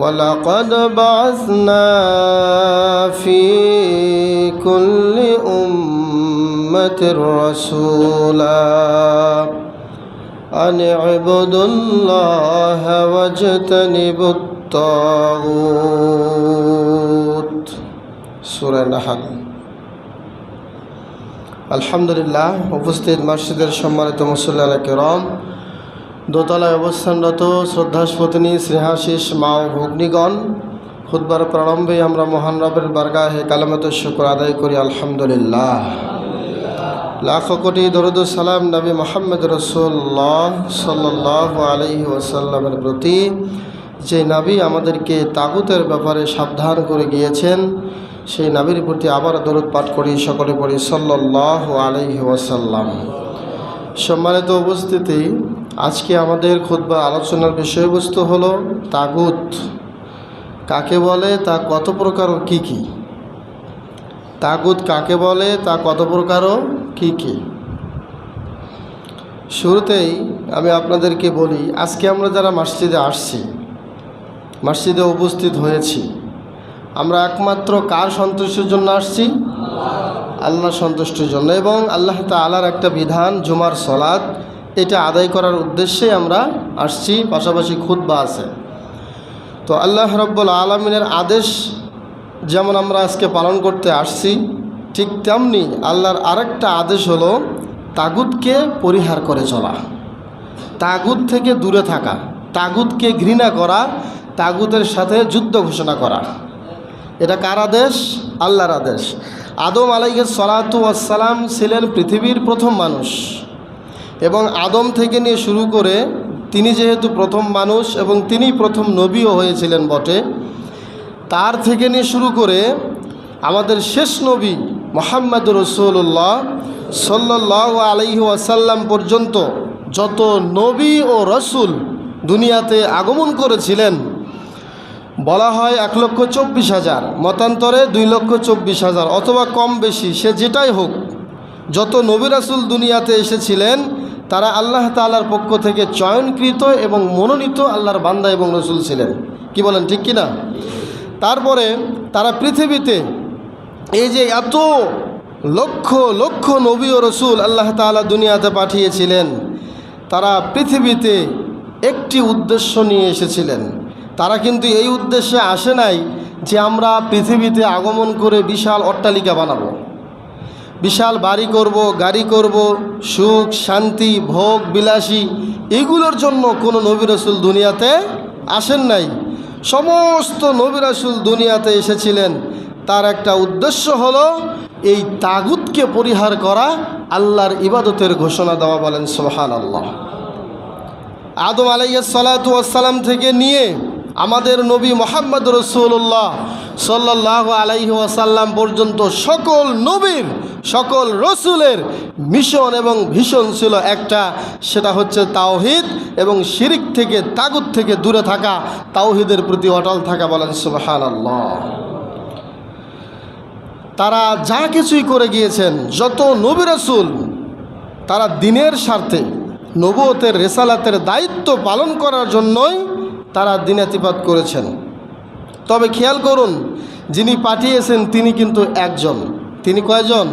ولقد بعثنا في كل أمة رسولا أن اعبدوا الله واجتنبوا الطاغوت সুরা নাহাল আলহামদুলিল্লাহ উপস্থিত মসজিদের সম্মানিত মুসল্লাহ কেরম দোতলায় অবস্থানরত শ্রদ্ধাস্পতিনী স্নেহাশিস মা ও ভগ্নিগণ খুদ্বার প্রারম্ভে আমরা মহান রবের বারগাহে কালামত শুকর আদায় করি, আলহামদুলিল্লাহ। লাখ কোটি দরুদ সালাম নবী মোহাম্মদ রসুল্লাহ সাল্লাহ আলহি ওসাল্লামের প্রতি, যে নাবি আমাদেরকে তাগুতের ব্যাপারে সাবধান করে গিয়েছেন, সেই নাবির প্রতি আবার দরুদ পাঠ করি সকলে পড়ি সাল্লাহ আলহি ওয়াসাল্লাম। সম্মানিত উপস্থিতি আজকে আমাদের খুদ্া আলোচনার বিষয়বস্তু হলো তাগুত। কাকে বলে, তা কত প্রকার ও কী কী? তাগুত কাকে বলে, তা কত প্রকার ও কী কী? শুরুতেই আমি আপনাদেরকে বলি, আজকে আমরা যারা মসজিদে আসছি, মসজিদে উপস্থিত হয়েছি, আমরা একমাত্র কার সন্তুষ্টির জন্য আসছি? আল্লাহ সন্তুষ্টির জন্য। এবং আল্লাহ তালার একটা বিধান, জুমার সলাদ এটা আদায় করার উদ্দেশ্যে আমরা আসছি, পাশাপাশি খুদ্া আছে। তো আল্লাহ রব্বুল আলমিনের আদেশ যেমন আমরা আজকে পালন করতে আসছি, ঠিক তেমনি আল্লাহর আরেকটা আদেশ হলো তাগুদকে পরিহার করে চলা। তাগুদ থেকে দূরে থাকা তাগুদকে ঘৃণা করা, তাগুতের সাথে যুদ্ধ ঘোষণা করা। এটা কার আদেশ? আল্লাহর আদেশ। আদম আলাইকে সলাতু আসসালাম ছিলেন পৃথিবীর প্রথম মানুষ। এবং আদম থেকে নিয়ে শুরু করে তিনি যেহেতু প্রথম মানুষ এবং তিনি প্রথম নবীও হয়েছিলেন বটে, তার থেকে নিয়ে শুরু করে আমাদের শেষ নবী মোহাম্মদ রসুল্লাহ সাল্লাহ আলহি আসাল্লাম পর্যন্ত যত নবী ও রসুল দুনিয়াতে আগমন করেছিলেন, বলা হয় এক লক্ষ চব্বিশ হাজার, মতান্তরে দুই লক্ষ চব্বিশ হাজার অথবা কম বেশি, সে যেটাই হোক, যত নবী রাসুল দুনিয়াতে এসেছিলেন তারা আল্লাহ তালার পক্ষ থেকে চয়নকৃত এবং মনোনীত আল্লাহর বান্দা এবং রসুল ছিলেন। কি বলেন, ঠিক কি না তারপরে তারা পৃথিবীতে এই যে এত লক্ষ লক্ষ নবী ও রসুল আল্লাহ তালা দুনিয়াতে পাঠিয়েছিলেন, তারা পৃথিবীতে একটি উদ্দেশ্য নিয়ে এসেছিলেন। তারা কিন্তু এই উদ্দেশ্যে আসে নাই যে আমরা পৃথিবীতে আগমন করে বিশাল অট্টালিকা বানাবো। বিশাল বাড়ি করব, গাড়ি করব, সুখ, শান্তি, ভোগ, বিলাসী, এগুলোর জন্য কোনো নবী রসুল দুনিয়াতে আসেন নাই। সমস্ত নবী রসুল দুনিয়াতে এসেছিলেন। তার একটা উদ্দেশ্য হলো এই তাগুতকে পরিহার করা, আল্লাহর ইবাদতের ঘোষণা দেওয়া বলেন সোহান আল্লাহ আদম আলাইয়া সালাতাম থেকে নিয়ে আমাদের নবী মোহাম্মদ রসুল্লাহ সাল্লাহ আলাইহি ওয়াসাল্লাম পর্যন্ত সকল নবীর, সকল রসুলের মিশন এবং ভীষণ ছিল একটা। সেটা হচ্ছে তাওহিদ এবং শিরিক থেকে, তাগুত থেকে দূরে থাকা, তাওহিদের প্রতি অটল থাকা বলেন সুবাহান আল্লাহ তারা যা কিছুই করে গিয়েছেন, যত নবী রসুল, তারা দিনের স্বার্থে নবতের রেসালাতের দায়িত্ব পালন করার জন্যই তারা দিনাতিপাত করেছেন। তবে খেয়াল করুন, যিনি পাঠিয়েছেন তিনি কিন্তু একজন। তিনি কয়জন?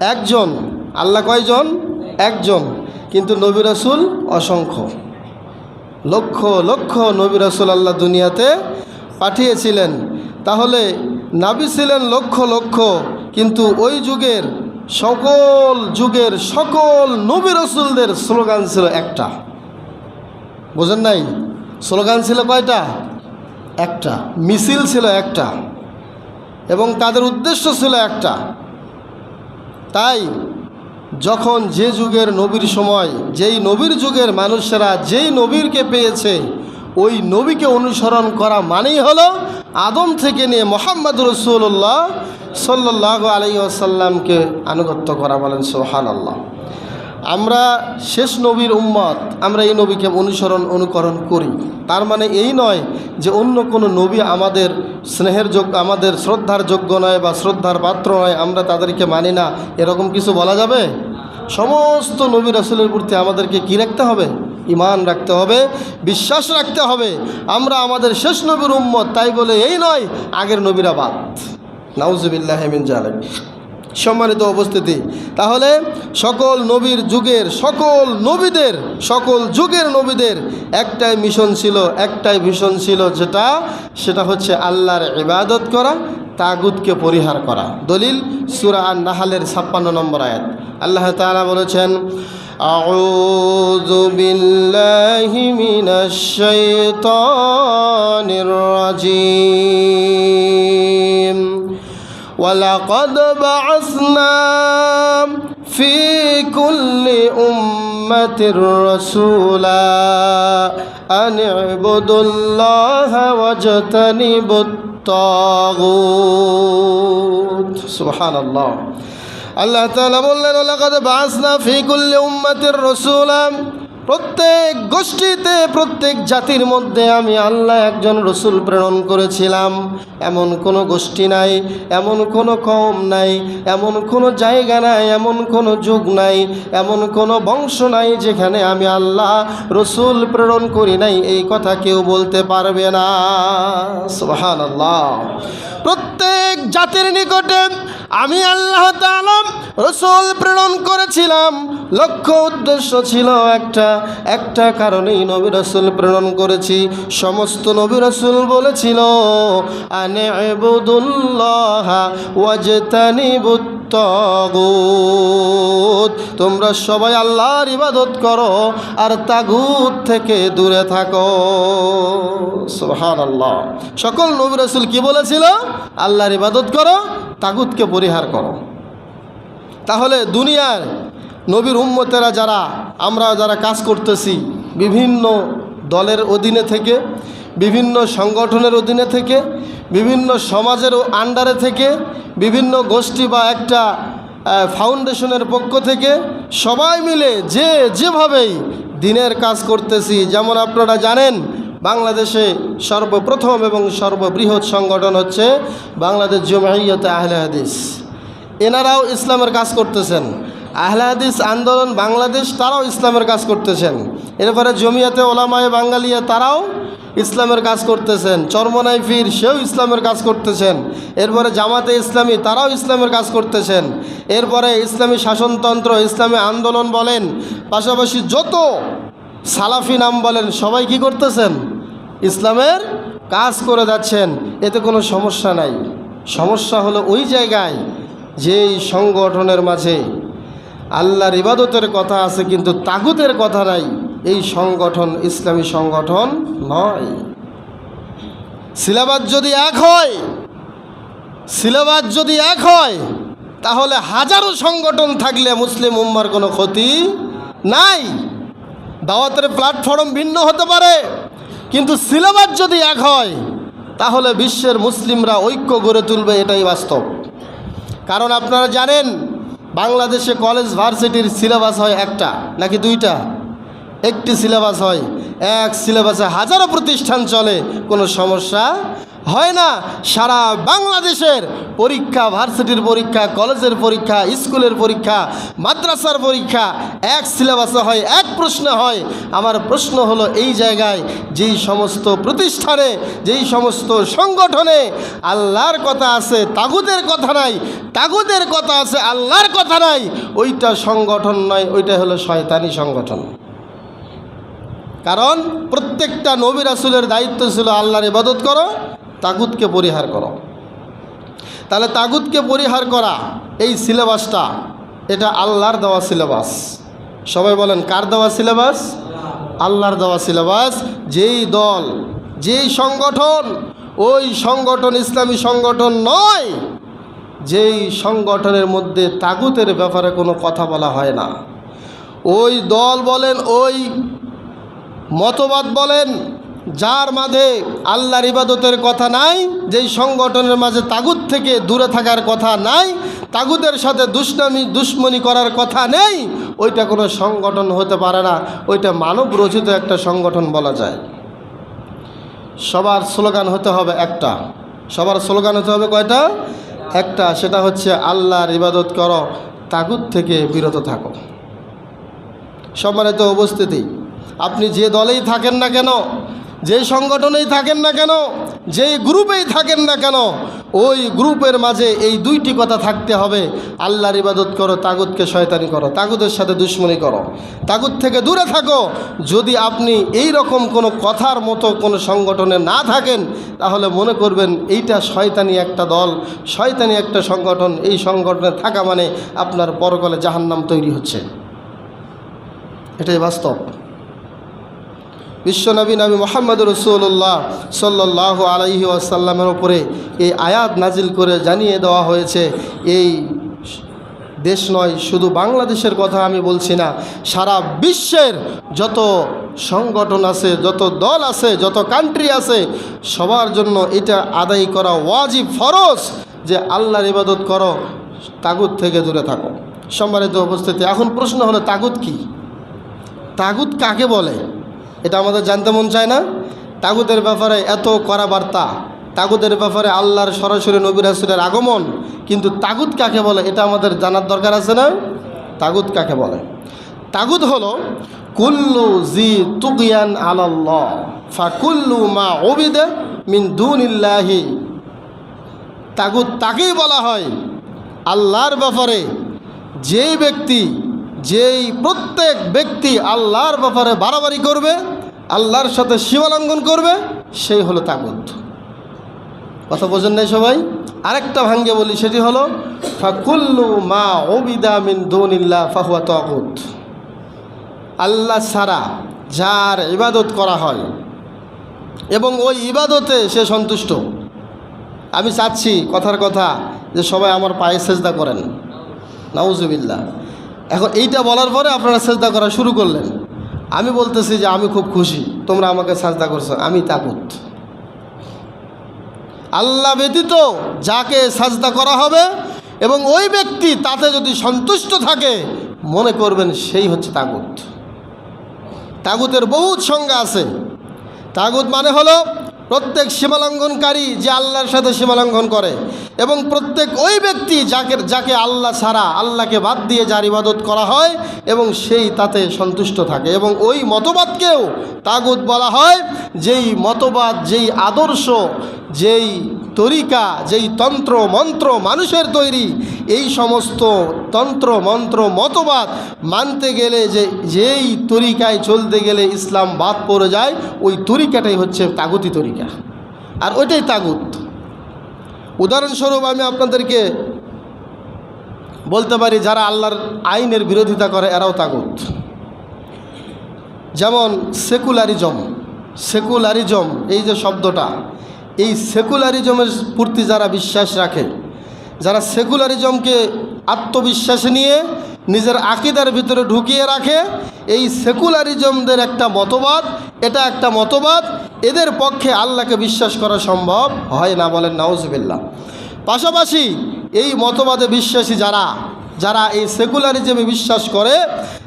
একজন। আল্লাহ কয়জন? একজন। কিন্তু নবী রসুল অসংখ্য। লক্ষ লক্ষ নবী রসুল আল্লাহ দুনিয়াতে পাঠিয়েছিলেন। তাহলে নাবি ছিলেন লক্ষ লক্ষ, কিন্তু ওই যুগের সকল যুগের সকল নবী রসুলদের স্লোগান ছিল একটা। বোঝেন নাই? স্লোগান ছিল কয়টা? একটা। মিছিল ছিল একটা। এবং তাদের উদ্দেশ্য ছিল একটা। তাই যখন যে যুগের নবীর সময়, যেই নবীর যুগের মানুষেরা যেই নবীরকে পেয়েছে, ওই নবীকে অনুসরণ করা মানেই হলো আদম থেকে নিয়ে মোহাম্মদ রসুল্লাহ সাল্লাহ আলাই আসাল্লামকে আনুগত্য করা বলেন সোহান আল্লাহ আমরা শেষ নবীর উম্মত, আমরা এই নবীকে অনুসরণ, অনুকরণ করি। তার মানে এই নয় যে অন্য কোনো নবী আমাদের স্নেহের যোগ্য, আমাদের শ্রদ্ধার যোগ্য নয় বা শ্রদ্ধার পাত্র নয়, আমরা তাদেরকে মানি না। এরকম কিছু বলা যাবে? সমস্ত নবী রাসুলের প্রতি আমাদেরকে কি রাখতে হবে? ইমান রাখতে হবে, বিশ্বাস রাখতে হবে। আমরা আমাদের শেষ নবীর উম্মত, তাই বলে এই নয়, আগের নবীরা বাদ। নাউজুবিল্লাহ হেমিন জালেক সম্মানিত উপস্থিতি তাহলে সকল নবীর যুগের সকল নবীদের সকল যুগের নবীদের একটাই মিশন ছিল একটাই ভীষণ ছিল যেটা সেটা হচ্ছে আল্লাহর ইবাদত করা তাগুদকে পরিহার করা দলিল সুরা আর নাহালের ছাপ্পান্ন নম্বর আয়াত আল্লাহ তাআলা বলেছেন أعوذ بالله من الشيطان الرجيم ولقد بعثنا في كل أمة رسولا أن اعبدوا الله واجتنبوا الطاغوت سبحان الله আল্লাহ তাআলা বললেন লাকাদ বাসনা ফি কুল্লি উম্মাতির রাসূলা প্রত্যেক গোষ্ঠীতে, প্রত্যেক জাতির মধ্যে আমি আল্লাহ একজন রসুল প্রেরণ করেছিলাম। এমন কোনো গোষ্ঠী নাই, এমন কোনো কম নাই, এমন কোনো জায়গা নাই, এমন কোনো যুগ নাই, এমন কোনো বংশ নাই যেখানে আমি আল্লাহ রসুল প্রেরণ করি নাই। এই কথা কেউ বলতে পারবে না। সুবহান আল্লাহ প্রত্যেক জাতির নিকটে আমি আল্লাহ তালাম রসুল প্রেরণ করেছিলাম। লক্ষ্য উদ্দেশ্য ছিল একটা। একটা কারণেই নবী রসুল প্রেরণ করেছি। সমস্ত নবী রসুল বলেছিল, আনে এবুদুল্লাহ ওয়াজতানিবুত তাগুত। তোমরা সবাই আল্লাহর ইবাদত করো আর তাগুত থেকে দূরে থাকো। সুবহান আল্লাহ সকল নবী রসুল কি বলেছিল? আল্লাহর ইবাদত করো, তাগুতকে পরিহার করো। তাহলে দুনিয়ার নবীর উম্মতেরা যারা, আমরা যারা কাজ করতেছি, বিভিন্ন দলের অধীনে থেকে, বিভিন্ন সংগঠনের অধীনে থেকে, বিভিন্ন সমাজের আন্ডারে থেকে বিভিন্ন গোষ্ঠী বা একটা ফাউন্ডেশনের পক্ষ থেকে সবাই মিলে যে যেভাবেই দিনের কাজ করতেছি, যেমন আপনারা জানেন, বাংলাদেশে সর্বপ্রথম এবং সর্ববৃহৎ সংগঠন হচ্ছে বাংলাদেশ জমাইয়তে আহলে হাদিস। এনারাও ইসলামের কাজ করতেছেন। আহলে হাদিস আন্দোলন বাংলাদেশ, তারাও ইসলামের কাজ করতেছেন। এরপরে জমিয়াতে ওলামায় বাঙ্গালিয়া, তারাও ইসলামের কাজ করতেছেন। চরমনাই ফির সেও ইসলামের কাজ করতেছেন। এরপরে জামাতে ইসলামী, তারাও ইসলামের কাজ করতেছেন। এরপরে ইসলামী শাসনতন্ত্র, ইসলামী আন্দোলন বলেন, পাশাপাশি যত সালাফি নাম বলেন, সবাই কি করতেছেন? ইসলামের কাজ করে যাচ্ছেন। এতে কোনো সমস্যা নাই। সমস্যা হলো ওই জায়গায়, যেই সংগঠনের মাঝে আল্লাহর ইবাদতের কথা আছে, কিন্তু তাগুতের কথা নাই। এই সংগঠন ইসলামী সংগঠন নয়। সিলেবাস যদি এক হয় সিলেবাস যদি এক হয়, তাহলে হাজারো সংগঠন থাকলে মুসলিম উম্মার কোনো ক্ষতি নাই। দাওয়াতের প্ল্যাটফর্ম ভিন্ন হতে পারে, কিন্তু সিলেবাস যদি এক হয়, তাহলে বিশ্বের মুসলিমরা ঐক্য গড়ে তুলবে, এটাই বাস্তব। কারণ আপনারা জানেন বাংলাদেশে কলেজ ভার্সিটির সিলেবাস হয় একটা, নাকি দুইটা? একটি সিলেবাস হয়, এক সিলেবাসে হাজারো প্রতিষ্ঠান চলে, কোনো সমস্যা? হয় না, সারা বাংলাদেশের পরীক্ষা, ভার্সিটির পরীক্ষা, কলেজের পরীক্ষা, স্কুলের পরীক্ষা, মাদ্রাসার পরীক্ষা, এক সিলেবাসে হয়, এক প্রশ্ন হয়। আমার প্রশ্ন হলো এই জায়গায় যেই সমস্ত প্রতিষ্ঠানে, যেই সমস্ত সংগঠনে আল্লাহর কথা আছে তাগুদের কথা নাই তাগুদের কথা আছে, আল্লাহর কথা নাই, ওইটা সংগঠন নয়, ওইটা হলো শয়তানি সংগঠন। কারণ প্রত্যেকটা নবী রাসুলের দায়িত্ব ছিল আল্লাহর ইবাদত করো তাগুতকে পরিহার করো। তাহলে তাগুতকে পরিহার করা এই সিলেবাসটা, এটা আল্লাহর দেওয়া সিলেবাস। সবাই বলেন, কার দেওয়া সিলেবাস? আল্লাহর দেওয়া সিলেবাস। যেই দল, যেই সংগঠন, ওই সংগঠন ইসলামী সংগঠন নয়। যেই সংগঠনের মধ্যে তাগুতের ব্যাপারে কোনো কথা বলা হয় না। ওই দল বলেন, ওই মতবাদ বলেন যার মাঝে আল্লাহর ইবাদতের কথা নাই, যেই সংগঠনের মাঝে তাগুদ থেকে দূরে থাকার কথা নাই তাগুদের সাথে দুষ্টামি, দুশ্মনী করার কথা নেই, ওইটা কোনো সংগঠন হতে পারে না। ওইটা মানব রচিত একটা সংগঠন বলা যায়। সবার স্লোগান হতে হবে একটা। সবার স্লোগান হতে হবে কয়টা? একটা, সেটা হচ্ছে আল্লাহর ইবাদত করো, তাগুত থেকে বিরত থাকো। সম্মানিত উপস্থিতি, আপনি যে দলেই থাকেন না কেন যেই সংগঠনেই থাকেন না কেন, যেই গ্রুপেই থাকেন না কেন, ওই গ্রুপের মাঝে এই দুইটি কথা থাকতে হবে। আল্লাহর ইবাদত করো, তাগুতকে শয়তানি করো, তাগুতের সাথে দুশ্মনী করো। তাগুত থেকে দূরে থাকো। যদি আপনি এই রকম কোনো কথার মতো কোনো সংগঠনে না থাকেন, তাহলে মনে করবেন এইটা শয়তানি একটা দল, শয়তানি একটা সংগঠন। এই সংগঠনে থাকা মানে আপনার পরকলে জাহান্নাম তৈরি হচ্ছে। এটাই বাস্তব। বিশ্বনবী নবী মোহাম্মদ রসুল্লাহ সাল্লাহ আলাইহি আসাল্লামের ওপরে এই আয়াত নাজিল করে জানিয়ে দেওয়া হয়েছে, এই দেশ নয়, শুধু বাংলাদেশের কথা আমি বলছি না, সারা বিশ্বের যত সংগঠন আছে, যত দল আছে, যত কান্ট্রি আছে, সবার জন্য এটা আদায় করা ওয়াজিব ফরজ যে আল্লাহর ইবাদত করো, তাগুত থেকে দূরে থাকো। সম্মানিত উপস্থিতি, এখন প্রশ্ন হলো, তাগুত কি? তাগুত কাকে বলে? এটা আমাদের জানতে মন চায় না। তাগুতের ব্যাপারে এত করা বার্তা। তাগুতের ব্যাপারে আল্লাহর সরাসরি নবীর হাসুরের আগমন। কিন্তু তাগুত কাকে বলে এটা আমাদের জানার দরকার আছে না? তাগুত কাকে বলে? তাগুত হলো, কুল্লু জি তুকিয়ান আলাল্লাহ ফা কুল্লু মা ওবিদে মিন দুনিল্লাহি। তাগুত তাকেই বলা হয়। আল্লাহর ব্যাপারে যেই ব্যক্তি, যেই প্রত্যেক ব্যক্তি আল্লাহর ব্যাপারে বাড়াবাড়ি করবে আল্লাহর সাথে সীমালঙ্ঘন করবে, সেই হলো তাগুত। কথা বোঝেন নাই সবাই? আরেকটা ভাঙ্গে বলি, সেটি হলো, ফাকুল্লু মা ওবিদা মিন দৌনিল্লা ফাহুয়া তাগুত। আল্লাহ ছাড়া যার ইবাদত করা হয়, এবং ওই ইবাদতে সে সন্তুষ্ট। আমি চাচ্ছি, কথার কথা, যে সবাই আমার পায়ে সেজদা করেন। নাউজুবিল্লা এখন এইটা বলার পরে আপনারা সেজদা করা শুরু করলেন। আমি বলতেছি যে আমি খুব খুশি, তোমরা আমাকে সাজদা করছ, আমি তাকুত। আল্লাহ ব্যতীত যাকে সাজদা করা হবে এবং ওই ব্যক্তি তাতে যদি সন্তুষ্ট থাকে, মনে করবেন সেই হচ্ছে তাগুত। তাগুতের বহুত সংজ্ঞা আছে। তাগুত মানে হলো প্রত্যেক সীমালঙ্ঘনকারী যে আল্লাহর সাথে সীমালঙ্ঘন করে এবং প্রত্যেক ওই ব্যক্তি যাকে যাকে আল্লাহ ছাড়া আল্লাহকে বাদ দিয়ে যার ইবাদত করা হয় এবং সেই তাতে সন্তুষ্ট থাকে এবং ওই মতবাদকেও তাগুদ বলা হয়, যেই মতবাদ, যেই আদর্শ, যেই তরিকা, যেই তন্ত্র, মন্ত্র মানুষের তৈরি, এই সমস্ত তন্ত্র, মন্ত্র, মতবাদ মানতে গেলে যে, যেই তরিকায় চলতে গেলে ইসলাম বাদ পড়ে যায়, ওই তরিকাটাই হচ্ছে তাগুতি তরিকা। আর ওইটাই তাগুত। উদাহরণস্বরূপ আমি আপনাদেরকে বলতে পারি, যারা আল্লাহর আইনের বিরোধিতা করে, এরাও তাগুত। যেমন সেকুলারিজম সেকুলারিজম, এই যে শব্দটা এই সেকুলারিজমের প্রতি যারা বিশ্বাস রাখে, যারা সেকুলারিজমকে আত্মবিশ্বাস নিয়ে নিজের আকিদার ভিতরে ঢুকিয়ে রাখে, এই সেকুলারিজমদের একটা মতবাদ, এটা একটা মতবাদ, এদের পক্ষে আল্লাহকে বিশ্বাস করা সম্ভব হয় না বলেন নাউজবিল্লা পাশাপাশি এই মতবাদে বিশ্বাসী যারা যারা এই সেকুলারিজমে বিশ্বাস করে,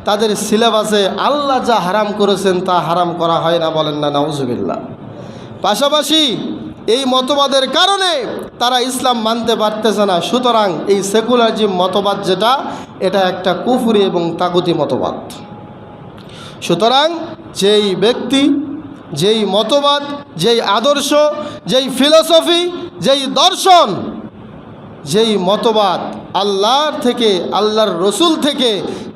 তাদের সিলেবাসে আল্লাহ যা হারাম করেছেন তা হারাম করা হয় না বলেন না নাউজবিল্লা পাশাপাশি এই মতবাদের কারণে তারা ইসলাম মানতে পারতেছে না। সুতরাং এই সেকুলারিজম মতবাদ যেটা, এটা একটা কুফুরি এবং তাগুতি মতবাদ। সুতরাং যেই ব্যক্তি, যেই মতবাদ, যেই আদর্শ, যেই ফিলসফি, যেই দর্শন, যেই মতবাদ আল্লাহর থেকে, আল্লাহর রসুল থেকে,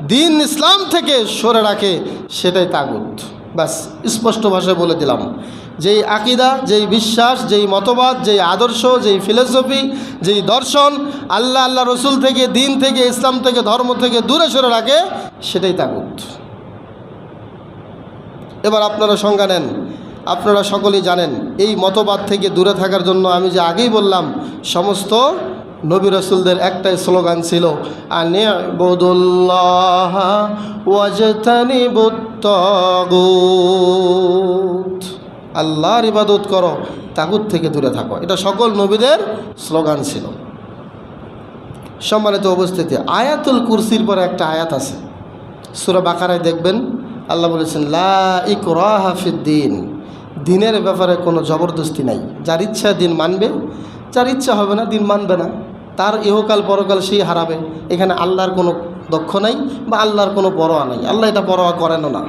দিন ইসলাম থেকে সরে রাখে, সেটাই তাগুত। ব্যাস, স্পষ্ট ভাষায় বলে দিলাম। যেই আকিদা, যেই বিশ্বাস, যেই মতবাদ, যেই আদর্শ, যেই ফিলোসফি যেই দর্শন আল্লাহ আল্লাহ রসুল থেকে, দিন থেকে, ইসলাম থেকে, ধর্ম থেকে দূরে সরে রাখে, সেটাই তাগুত। এবার আপনারা সংজ্ঞা নেন। আপনারা সকলেই জানেন, এই মতবাদ থেকে দূরে থাকার জন্য আমি যে আগেই বললাম, সমস্ত নবী রসুলদের একটাই স্লোগান ছিল, আনিবুদুল্লাহ ওয়াজতানি আল্লাহর ইবাদত করো, তাগুত থেকে দূরে থাকো। এটা সকল নবীদের স্লোগান ছিল। সম্মানিত অবস্থিতি আয়াতুল কুরসির পরে একটা আয়াত আছে। সুরা বাকারায় দেখবেন, আল্লাহ বলেছেন, লা ইকরাহা ফিদ্দিন দিনের ব্যাপারে কোনো জবরদস্তি নাই। যার ইচ্ছা দিন মানবে, যার ইচ্ছা হবে না দিন মানবে না। তার ইহকাল পরকাল সেই হারাবে। এখানে আল্লাহর কোনো দক্ষ নাই বা আল্লাহর কোনো পরোয়া নাই। আল্লাহ এটা পরোয়া করেনও না।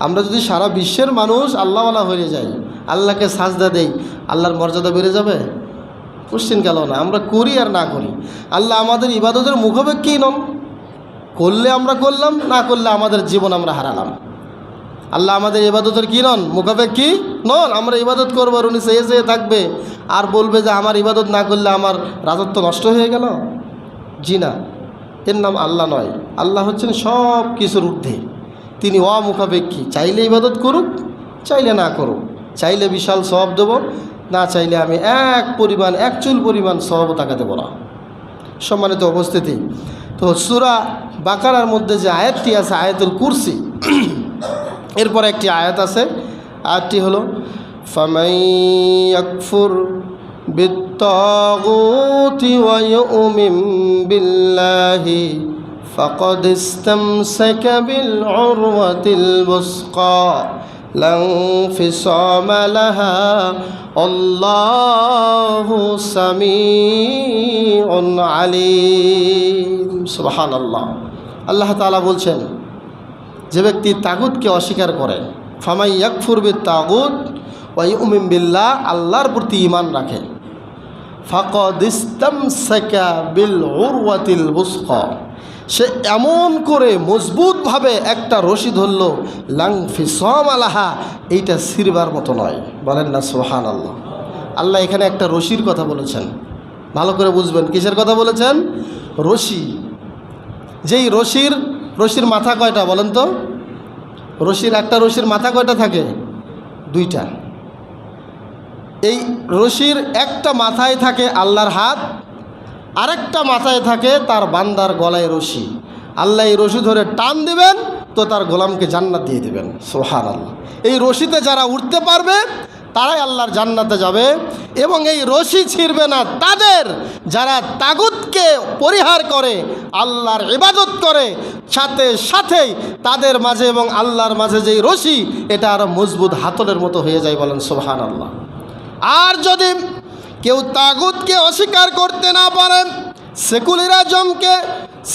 আমরা যদি সারা বিশ্বের মানুষ আল্লাহওয়ালা হয়ে যাই, আল্লাহকে সাজদা দেই, আল্লাহর মর্যাদা বেড়ে যাবে? কোশ্চিন গেল না। আমরা করি আর না করি। আল্লাহ আমাদের ইবাদতের মুখাপেক্ষেই নন। করলে আমরা করলাম, না করলে আমাদের জীবন আমরা হারালাম। আল্লাহ আমাদের ইবাদতের কী নন? মুখাপেক্ষী নন? আমরা ইবাদত করব আর উনি চেয়ে চেয়ে থাকবে। আর বলবে যে, আমার ইবাদত না করলে আমার রাজত্ব নষ্ট হয়ে গেল? জি না। এর নাম আল্লাহ নয়। আল্লাহ হচ্ছেন সব কিছুর ঊর্ধ্বে। তিনি অমুখাপেক্ষী। চাইলে ইবাদত করুক, চাইলে না করুক। চাইলে বিশাল সব দেব, না চাইলে আমি এক পরিমাণ, এক চুল পরিমাণ সব তাকে দেবো না। সম্মানিত উপস্থিতি। তো সুরা বাকারার মধ্যে যে আয়াতটি আছে, আয়াতুল কুরসি এরপর একটি আয়াত আছে আয়াতটি হলো ফামাইয়াকফুর بالطاغوت ويؤمن بالله فقد استمسك بالعروة الوثقى لا انفصام لها الله سميع عليم سبحان الله আল্লাহ তাআলা বলছেন যে ব্যক্তি তাগুতকে অস্বীকার করে, ফামাই ইয়াকফুর বি তাগুত ওয়াই উমিম বিল্লাহ, আল্লাহর প্রতি ইমান রাখে। ফাকদ ইস্তামসাকা বিল উরওয়াতিল বুসকা। সে এমন করে মজবুতভাবে একটা রশি ধরল, লাং ফিসম আলাহা, এইটা সিরবার মতো নয়। বলেন না সোহান আল্লাহ আল্লাহ এখানে একটা রশির কথা বলেছেন। ভালো করে বুঝবেন, কিসের কথা বলেছেন? রশি। যেই রশির রশির মাথা কয়টা বলেন তো? রশির একটা রশির মাথা কয়টা থাকে? দুইটা। এই রশির একটা মাথায় থাকে আল্লাহর হাত, আরেকটা মাথায় থাকে তার বান্দার গলায় রশি। আল্লাহ এই রশি ধরে টান দিবেন, তো তার গোলামকে জান্নাত দিয়ে দেবেন। সোহার আল্লাহ এই রশিতে যারা উঠতে পারবে তারাই আল্লাহর জান্নাতে যাবে এবং এই রশি ছিঁড়বে না তাদের। যারা তাগুতকে পরিহার করে, আল্লাহর ইবাদত করে, সাথে সাথেই তাদের মাঝে এবং আল্লাহর মাঝে যেই রশি, এটা আরও মজবুত হাতলের মতো হয়ে যায় বলেন সোহান আল্লাহ আর যদি কেউ তাগুতকে অস্বীকার করতে না পারে সেকুলারিজমকে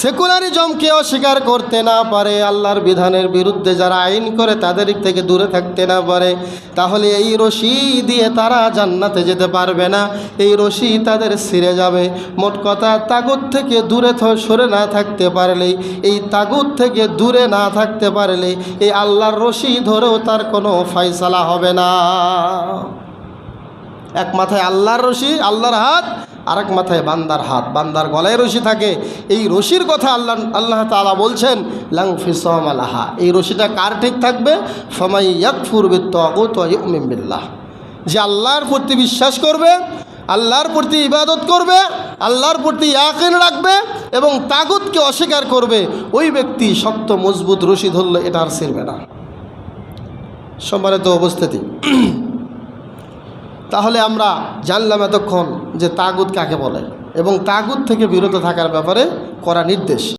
সেকুলারিজমকে অস্বীকার করতে না পারে, আল্লাহর বিধানের বিরুদ্ধে যারা আইন করে তাদের থেকে দূরে থাকতে না পারে, তাহলে এই রশি দিয়ে তারা জান্নাতে যেতে পারবে না। এই রশি তাদের ছিঁড়ে যাবে। মোট কথা, তাগুত থেকে দূরে সরে না থাকতে পারলেই এই তাগুত থেকে দূরে না থাকতে পারলে, এই আল্লাহর রশি ধরেও তার কোনো ফয়সালা হবে না। এক মাথায় আল্লাহর রশি, আল্লাহর হাত আর এক মাথায় বান্দার হাত। বান্দার গলায় রশি থাকে। এই রশির কথা আল্লাহ আল্লাহ তালা বলছেন, লাং ফিসম আলাহা এই রশিটা কার ঠিক থাকবে? বিত্তাগুত ওয়া ইউমিন বিল্লাহ। যে আল্লাহর প্রতি বিশ্বাস করবে, আল্লাহর প্রতি ইবাদত করবে, আল্লাহর প্রতি ইয়াকিন রাখবে এবং তাগুতকে অস্বীকার করবে, ওই ব্যক্তি শক্ত, মজবুত রশি ধরলে এটা আর ছিঁড়বে না। সম্মানিত উপস্থিতি। তাহলে আমরা জানলাম এতক্ষণ যে তাগুদ কাকে বলে এবং তাগুদ থেকে বিরত থাকার ব্যাপারে করা নির্দেশ।